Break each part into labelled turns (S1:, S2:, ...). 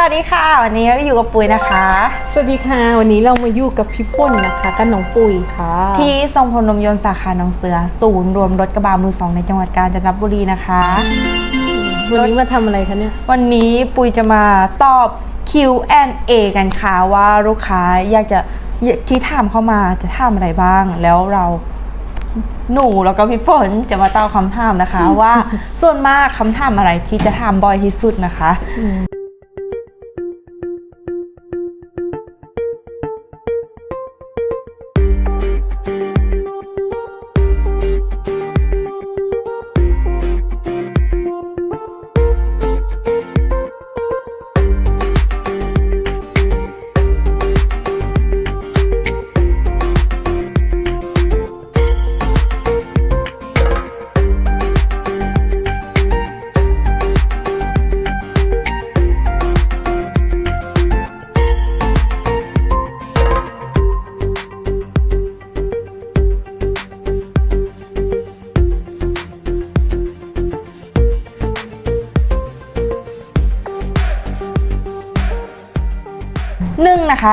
S1: วัสดีค่ะ วันนี้เราอยู่กับปุ้ยนะคะ
S2: สวัสดีค่ะ วันนี้เรามาอยู่กับพี่ป่นนะคะกับน้องปุยค่ะ
S1: ที่ทรงพลนมยนต์สาขาหนองเสือ ศูนย์รวมรถกระบะมือสองในจังหวัดกาญจนบุรีนะคะ
S2: วันนี้มาทำอะไรคะเนี่ย
S1: วันนี้ปุ้ยจะมาตอบ Q&A กันค่ะว่าลูกค้าอยากจะที่ถามเข้ามาจะถามอะไรบ้าง แล้วเราหนูแล้วก็พี่ฝนจะมาตอบคำถามนะคะ ว่าส่วนมากคำถามอะไรที่จะถามบ่อยที่สุดนะคะ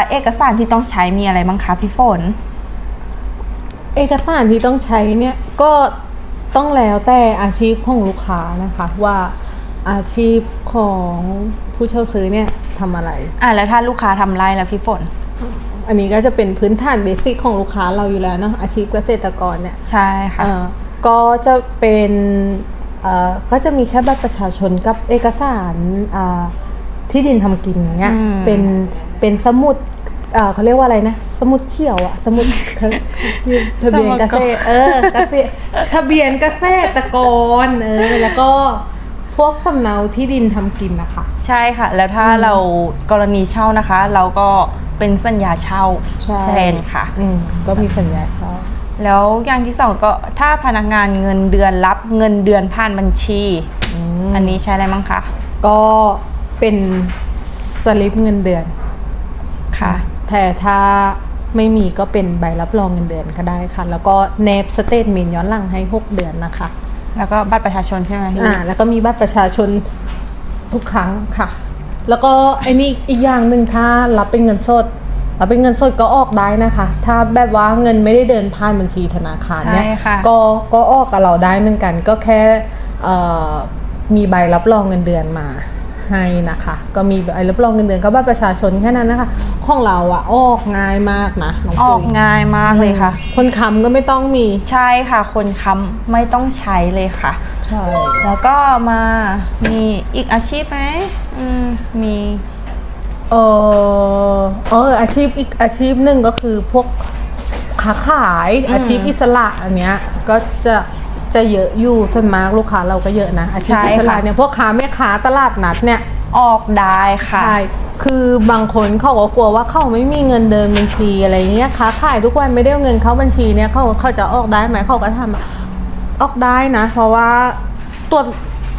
S1: เอกสารที่ต้องใช้มีอะไรบ้างคะพี่ฝน
S2: เอกสารที่ต้องใช้เนี่ยก็ต้องแล้วแต่อาชีพของลูกค้านะคะว่าอาชีพของผู้เช่าซื้อเนี่ยทำอะไร
S1: อะแล้วถ้าลูกค้าทำไรแล้วพี่ฝน
S2: อันนี้ก็จะเป็นพื้นฐานเบสิกของลูกค้าเราอยู่แล้วเนาะอาชีพเกษตรกรเนี่ย
S1: ใช่ค่ะ
S2: เอ่อก็จะเป็นเอ่อก็จะมีแค่บัตรประชาชนกับเอกสารอ่าที่ดินทำกินอย่างเงี้ย
S1: อืม
S2: เป็น เป็นสมุดเอ่อเขาเรียกว่าอะไรนะ สมุดเขียวอะสมุดเขาทะเบียนเกษตรเออเกษตรทะเบียนเกษตรกรเออแล้วก็พวกสำเนาที่ดินทำกินนะคะ
S1: ใช่ค่ะ แล้วถ้าเรากรณีเช่านะคะ เราก็เป็นสัญญาเช่า
S2: ใช่
S1: แทนค่ะ
S2: อืมก็มีสัญญาเช่า
S1: แล้วอย่างที่สองก็ถ้าพนักงานเงินเดือนรับเงินเดือนผ่านบัญชี
S2: อืม
S1: อันนี้ใช้อะไรบ้างคะ
S2: ก็เป็นสลิปเงินเดือน
S1: ค่ะ
S2: แต่ถ้าไม่มีก็เป็นใบรับรองเงินเดือนก็ได้ค่ะ แล้วก็เนบสเตทเมนย้อนหลังให้ 6 เดือนนะคะ
S1: แล้วก็บัตรประชาชนใช่ไหมพี่
S2: อ่าแล้วก็มีบัตรประชาชนทุกครั้งค่ะ แล้วก็ไอ้นี่อีกอย่างหนึ่งถ้ารับเป็นเงินสดรับเป็นเงินสดก็ออกได้นะคะ ถ้าแบบว่าเงินไม่ได้เดินผ่านบัญชีธนาคารเนี่ย
S1: ใช่ค่ะ
S2: ก็ก็ออกกับเราได้เหมือนกัน ก็แค่เอ่อมีใบรับรองเงินเดือนมา ให้นะคะ ก็มีใบรับรองเงินเดือนก็บัตรประชาชนแค่นั้นนะคะ ของเราอะออกง่ายมากนะน้อง
S1: ออก
S2: ปุ้ย
S1: ง่ายมากเลยค่ะ
S2: คนค้ำก็ไม่ต้องมี
S1: ใช่ค่ะ คนค้ำไม่ต้องใช้เลยค่ะ
S2: ใช่
S1: แล้วก็มามีอีกอาชีพไหมอืมมี
S2: เออเอออาชีพอีกอาชีพหนึ่งก็คือพวกค้าขายอาชีพอิสระอันเนี้ยก็จะ จะเยอะอยู่ส่วนมากลูกค้าเราก็เยอะนะ อาชีพอิสระเนี่ยพวกค้าแม่ค้าตลาดนัดเนี่ย
S1: ออกได้ค่ะ
S2: ใช่คือบางคนเขาก็กลัวว่าเขาไม่มีเงินเดินบัญชีอะไรเงี้ยค้าขายทุกวันไม่ได้เอาเงินเข้าบัญชีเนี่ยเขาเขาจะออกได้ไหมเขาก็ทำออกได้นะ เพราะว่าตัว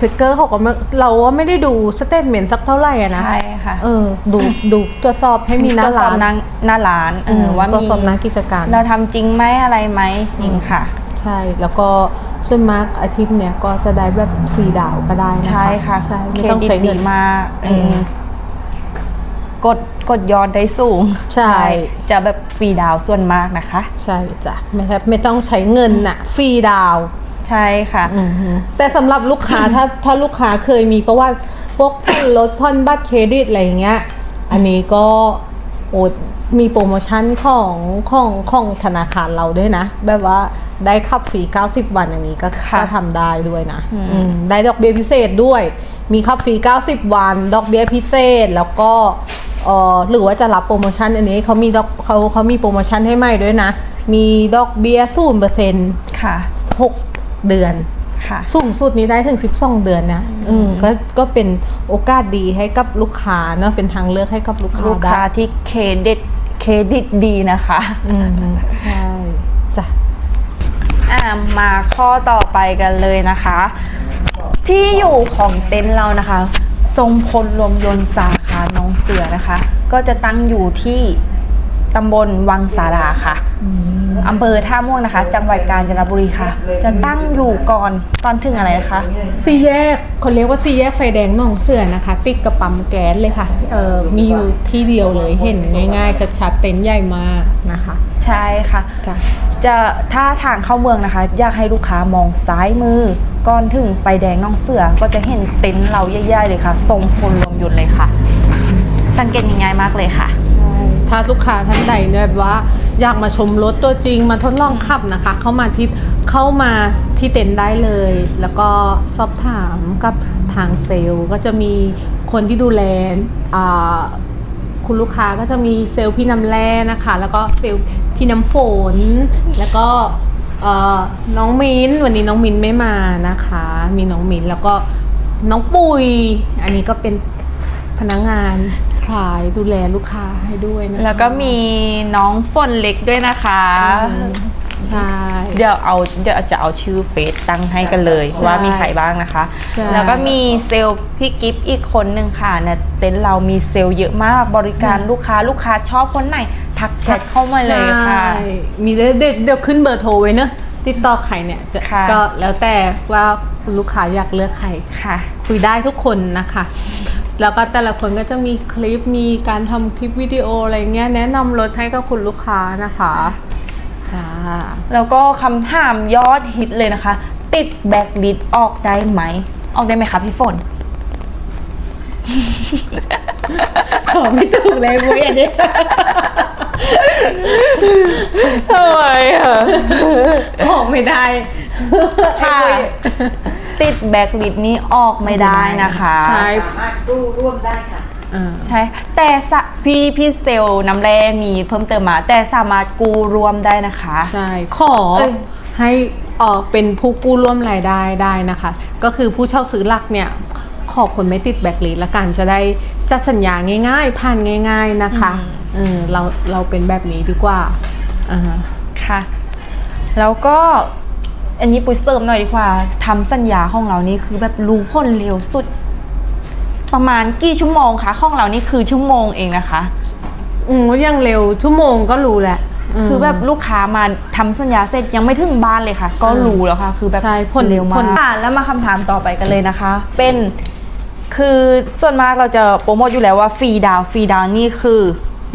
S2: สติกเกอร์เขาก็ไม่เราว่าไม่ได้ดูสเตทเมนต์สักเท่าไหร่อะนะ
S1: ใช่ค่ะ
S2: เออดูดูตรวจสอบให้มีหน้า
S1: ตวจส
S2: ร้า
S1: อบ
S2: น
S1: หน้าหน้าร้านเออว่า
S2: ตรวจ
S1: มี
S2: สอบหน้ากิจการ
S1: เราทำจริงไหมอะไรไหมจริงค่ะ
S2: ใช่แล้วก็ ส่วนมากอาชีพเนี้ยก็จะได้แบบฟรีดาวก็ได้นะคะ
S1: ใช่ค่ะ
S2: ใช่
S1: เค
S2: ไม่
S1: ร
S2: ต้อง
S1: ดิต
S2: ใช้เงิ
S1: ดี
S2: น
S1: มาก
S2: อืม
S1: อืมกดกดยอดได้สูง
S2: ใช่
S1: จะแบบฟรีดาวน์ส่วนมากนะคะ
S2: ใช่จ้ะไม่แทบไม่ต้องใช้เงินน่ะฟรีดาว
S1: ใช่ค่ะ
S2: อือฮึแต่สำหรับลูกค้าถ้าถ้าลูกค้าเคยมีประวัติพวกผ่อนรถผ่อนบัตรเครดิตอะไรอย่างเงี้ย อันนี้ก็ โอดมีโปรโมชั่นของของของธนาคารเราด้วยนะ แบบว่าได้ขับฟรี 90 วันอย่างนี้ก็
S1: ค่ะ
S2: ก็ทำได้ด้วยนะ
S1: อืม
S2: อืมได้ดอกเบี้ยพิเศษด้วย มีขับฟรี 90 วัน ดอกเบี้ยพิเศษแล้วก็เอ่อหรือว่าจะรับโปรโมชั่นอันนี้เขามีดอกเขาเขามีโปรโมชั่นให้ใหม่ด้วยนะ มีดอกเบี้ยศูนย์เปอร์เซ็นต์
S1: ค่ะ
S2: หกเดือน
S1: ค่ะ
S2: สูงสุดนี้ได้ถึง 12 เดือนนะอืมก็ก็เป็นโอกาสดีให้กับลูกค้าเนาะเป็นทางเลือกให้กับลูกค้า
S1: ลูก
S2: ได้
S1: ค้าที่เครดิตเครดิตดีนะคะ
S2: อืมใช่จ้ะ
S1: อ่ามาข้อต่อไปกันเลยนะคะ ที่อยู่ของเต็นท์เรานะคะ ทรงพลรวมยนต์สาขาน้องเสือนะคะ ก็จะตั้งอยู่ที่ ตำบลวังสาราค่ะอำเภอท่าม่วงนะคะ จังหวัดกาญจนบุรีค่ะ จะตั้งอยู่ก่อนตอนถึงอะไรนะคะ
S2: สี่แยกคนเรียกว่าสี่แยกไฟแดงหนองเสือนะคะ ติดกับปั๊มแก๊สเลยค่ะเออมีอยู่ที่เดียวเลยเห็นง่ายๆชัดๆเต็นท์ใหญ่มากนะคะ
S1: ใช่ค่ะ
S2: จ้ะ
S1: จะถ้าทางเข้าเมืองนะคะ อยากให้ลูกค้ามองซ้ายมือก่อนถึงไฟแดงน้องเสือก็จะเห็นเต็นท์เราใหญ่ๆเลยค่ะ ทรงพลรวมยนต์เลยค่ะ สังเกตง่ายๆมากเลยค่ะ
S2: ถ้าลูกค้าท่านใดเนี่ยแบบว่าอยากมาชมรถตัวจริงมาทดลองขับนะคะ เข้ามาที่เข้ามาที่เต็นท์ได้เลย แล้วก็สอบถามกับทางเซลล์ก็จะมีคนที่ดูแลคุณลูกค้าก็จะมีเซลล์พี่น้ำแร่นะคะ แล้วก็เซลล์พี่น้ำฝน แล้วก็น้องมิ้นวันนี้น้องมิ้นไม่มานะคะ มีน้องมิ้นแล้วก็น้องปุย อันนี้ก็เป็นพนักงาน ขายดูแลลูกค้าให้ด้วยนะคะ
S1: แล้วก็มีน้องฝนเล็กด้วยนะคะ
S2: อืมใช่
S1: เดี๋ยวเอาเดี๋ยวจะเอาชื่อเฟซตั้งให้กันเลย
S2: ใช่
S1: ว่ามีใครบ้างนะคะ
S2: ใช่
S1: แล้วก็มีเซลล์พี่กิฟต์อีกคนหนึ่งค่ะเนี่ยเต็นท์เรามีเซลล์เยอะมากบริการลูกค้าลูกค้าชอบคนไหน ทักแชทเข้ามาเลยค่ะ
S2: ใช่มีเดี๋ยวเดี๋ยวเดี๋ยวขึ้นเบอร์โทรไว้เนอะติดต่อใครเนี่ยจะ
S1: ค่ะ
S2: ก็แล้วแต่ว่าคุณลูกค้าอยากเลือกใคร
S1: ค่ะ
S2: คุยได้ทุกคนนะคะ แล้วก็แต่ละคนก็จะมีคลิปมีการทำคลิปวิดีโออะไรเงี้ยแนะนำรถให้กับคุณลูกค้านะคะจ้า
S1: แล้วก็คำถามยอดฮิตเลยนะคะ ติดแบ็กลิสออกได้ไหม ออกได้ไหมคะพี่ฝน
S2: ขอไม่ถูกเลยมุ้ยอันนี้
S1: ทำไมอะ
S2: บอกไม่ได้
S1: ค่ะ
S2: ไอ้มุ้ย
S1: ติดแบ็กลิสนี้ออกไม่ได้นะคะ
S2: ใช่
S3: สามารถกู้ร่วมได้ค่ะ
S2: อ่า
S1: ใช่ แต่สะพี่พี่เซลล์น้ำแร่มีเพิ่มเติมมา แต่สามารถกู้รวมได้นะคะ
S2: ใช่ ขอ
S1: เอ้ย
S2: ให้ออกเป็นผู้กู้ร่วมรายได้ได้นะคะ ก็คือผู้เช่าซื้อหลักเนี่ย ขอคนไม่ติดแบล็คลิสต์ละกันจะได้จัดสัญญาง่ายๆผ่านง่าย ๆนะคะเออเราเราเป็นแบบนี้ดีกว่าอ่า
S1: ค่ะ แล้วก็อันนี้ปุ้ยเสริมหน่อยดีกว่าทำสัญญาของเรานี่คือแบบรู้ผลเร็วสุด ประมาณกี่ชั่วโมงคะของเรานี่คือชั่วโมงเองนะคะ
S2: อืมยังเร็วชั่วโมงก็รู้แหละม
S1: คือแบบลูกค้ามาทำสัญญาเสร็จยังไม่ถึงบ้านเลยค่ะ ก็รู้แล้วค่ะ คือแบบ
S2: ใช่ผล
S1: เร็วมา
S2: ผ
S1: ก
S2: ล
S1: อะแล้วมาคำถามต่อไปกันเลยนะคะ เป็น คือส่วนมากเราจะโปรโมทอยู่แล้วว่าฟรีดาวน์ฟรีดาวน์นี่คือ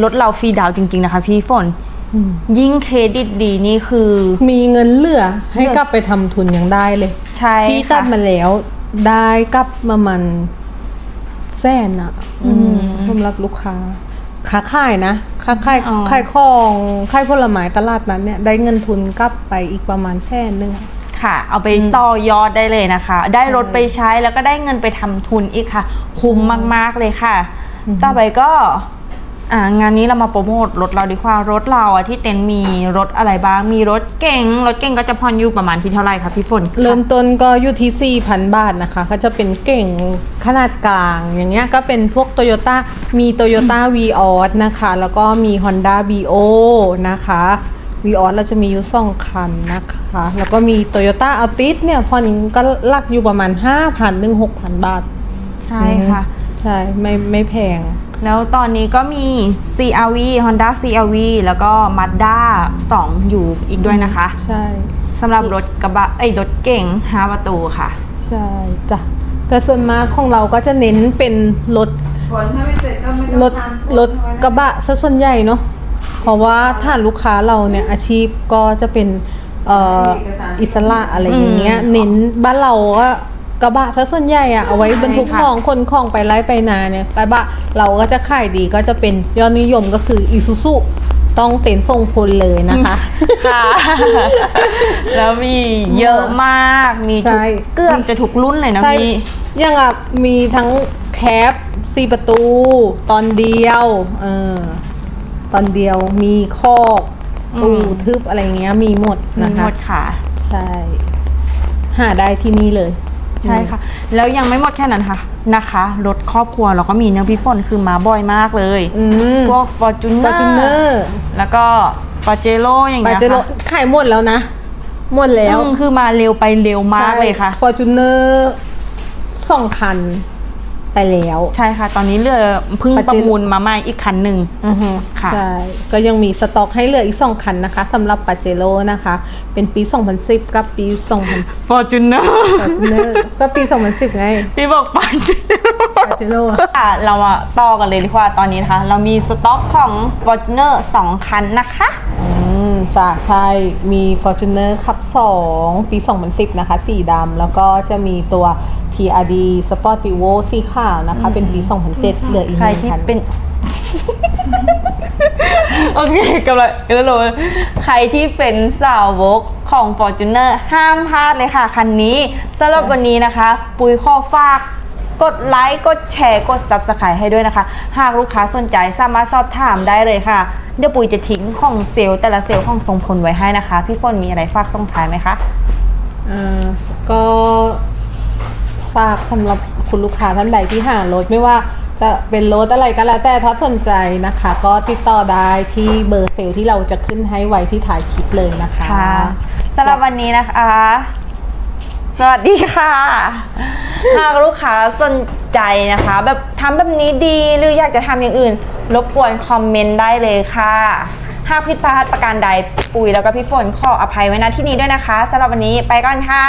S1: รถเราฟรีดาวน์จริง ๆ นะคะ พี่ฝน
S2: อืม
S1: ยิ่งเครดิตดีนี่คือ
S2: มีเงินเหลือให้
S1: เหลือ
S2: กลับไปทำทุนยังได้เลย
S1: ใช่
S2: พี่จั
S1: ค่ะ
S2: ดมาแล้วได้กลับมามันแสนอะอืมสำหรับลูกค้าค้าขายนะค้าขาย
S1: อ๋อ
S2: ขายของขายผลไม้ตลาดนั้นเนี่ย ได้เงินทุนกลับไปอีกประมาณแสนหนึงอะ
S1: ค่ะ เอาไปต่อยอดได้เลยนะคะ ได้รถไปใช้แล้วก็ได้เงินไปทำทุนอีกค่ะ คุ้มมาก ๆเลยค่ะ ต่อไปก็อ่างานนี้เรามาโปรโมทรถเราดีกว่ารถเราอะที่เต็นท์มีรถอะไรบ้าง มีรถเก่ง รถเก่งก็จะผ่อนอยู่ประมาณที่เท่าไหร่คะพี่ฝน
S2: เริ่มต้นก็อยู่ที่ 4,000 บาทนะคะ ก็จะเป็นเก่งขนาดกลาง อย่างเงี้ยก็เป็นพวก Toyota มี Toyota v ีออสนะคะ แล้วก็มี Honda b ีโอนะคะ v ีออสเราจะมีอยู่สองคันนะคะ แล้วก็มี Toyota Altis เนี่ยผ่อนก็หลักอยู่ประมาณ 5,000ถึง6,000 บาท
S1: ใช่ค่ะ
S2: ใช่ ไม่ไม่แพง
S1: แล้วตอนนี้ก็มี CRV Honda CRV แล้วก็ Mazda 2อยู่อีกด้วยนะคะ
S2: ใช่
S1: สำหรับรถกระบะเอ้ยรถเก่ง5ประตูค่ะ
S2: ใช่จ้ะแต่ส่วนมากของเราก็จะเน้นเป็นรถ
S3: ฝนถ้าไม่เสร็จก็ไม่ต้อง
S2: รถ
S3: ทำ
S2: รถกระบะซะส่วนใหญ่เนาะ เพราะว่าถ้าลูกค้าเราเนี่ยอาชีพก็จะเป็นเอ่ออิสระอะไรอย่างเงี้ย
S1: อืม
S2: เน้นบ้านเราก็กระบะซะส่วนใหญ่อะเอาไว้บรรทุก
S1: ใช่ค่ะ
S2: ของคนของไปไล่ไปนาเนี่ยกระบะเราก็จะขายดีก็จะเป็นยอดนิยมก็คืออีซูซุต้องเต็นทรงพลเลยนะคะ
S1: ค่ะ แล้วมีเยอะมาก มี
S2: ใช่
S1: ทุกเกือบจะทุกรุ่นเลยนะ
S2: ใช่
S1: พี่
S2: อยังอะมีทั้งแคปสี่ประตู ตอนเดียว เออ ตอนเดียวมีคอก
S1: อืม
S2: ตู้ทึบอะไรเงี้ยมีหมด
S1: มี
S2: นะ
S1: ห
S2: คะ
S1: มดค่ะ
S2: ใช่ หาได้ที่นี่เลย
S1: ใช่ค่ะ แล้วยังไม่หมดแค่นั้นค่ะนะคะรถครอบครัวเราก็มีเนื้อพี่ฝนคือมาบ่อยมากเลย
S2: อืม
S1: พวก f o r t u n
S2: ฟอร์จูเนอ
S1: e r
S2: ร์
S1: แล้วก็ปาเจโร่อย่าง
S2: ปา
S1: เงี้ย
S2: เจโร่
S1: ค่ะ
S2: ขายหมดแล้วนะ หมดแล้ว
S1: อืมคือมาเร็วไปเร็วมากเลยค่ะ
S2: ฟอร์จูเนอร์สองคัน ไปไปแล้ว
S1: ใช่ค่ะ ตอนนี้เหลือเพิ่ง
S2: ปาเจโร่
S1: ประมูลมาใหม่อีกคันหนึ่ง
S2: อือฮึ
S1: ค่ะ
S2: ใช่ก็ยังมีสต็อกให้เหลืออีก 2 คันนะคะสำหรับปาเจโร่นะคะ เป็นปี 2010 กับปี 2000
S1: ฟอร์จูเนอร์
S2: Fortuner ก็ปี 2010 ไง
S1: พี่บอกปัน
S2: ปาเจโร่
S1: ค่ะเรามาต่อกันเลยดีกว่าตอนนี้นะคะ เรามีสต็อกของ Fortuner 2คันนะคะ
S2: อื มจ้าใช่ มี Fortuner ขับ 2 ปี 2010 นะคะ สีดำ แล้วก็จะมีตัว TRD Sportivo สีขาวนะคะ เป็นปี 2007 เหลืออีกห
S1: ใคร
S2: นึ่ง
S1: ที่
S2: คัน
S1: เป็น โอเคกำลังเออเลยใครที่เป็นสาวกของ Fortuner ห้ามพลาดเลยค่ะ คันนี้สำหรับวันนี้นะคะ ปุยข้อฝาก กดไลค์กดแชร์กด Subscribe ให้ด้วยนะคะ หากลูกค้าสนใจสามารถสอบถามได้เลยค่ะ เดี๋ยวปุยจะทิ้งของเซลล์แต่ละเซลล์ของทรงพลไว้ให้นะคะ พี่ฝนมีอะไรฝากส่งท้ายไหมคะ
S2: เอ่อก็ฝากสำหรับคุณลูกค้าท่านใดที่หารถไม่ว่าจะเป็นรถอะไรก็แล้วแต่ถ้าสนใจนะคะ ก็ติดต่อได้ที่เบอร์เซลล์ที่เราจะขึ้นให้ไว้ที่ถ่ายคลิปเลยนะคะ
S1: ค่ะสำหรับวันนี้นะคะ สวัสดีค่ะ หากลูกค้าสนใจนะคะ แบบทำแบบนี้ดีหรืออยากจะทำอย่างอื่น รบกวนคอมเมนต์ได้เลยค่ะ หากผิดพลาดประการใดปุ๋ยแล้วก็พี่ฝนขออภัยไว้ณที่นี้ด้วยนะคะสำหรับวันนี้ไปก่อนค่ะ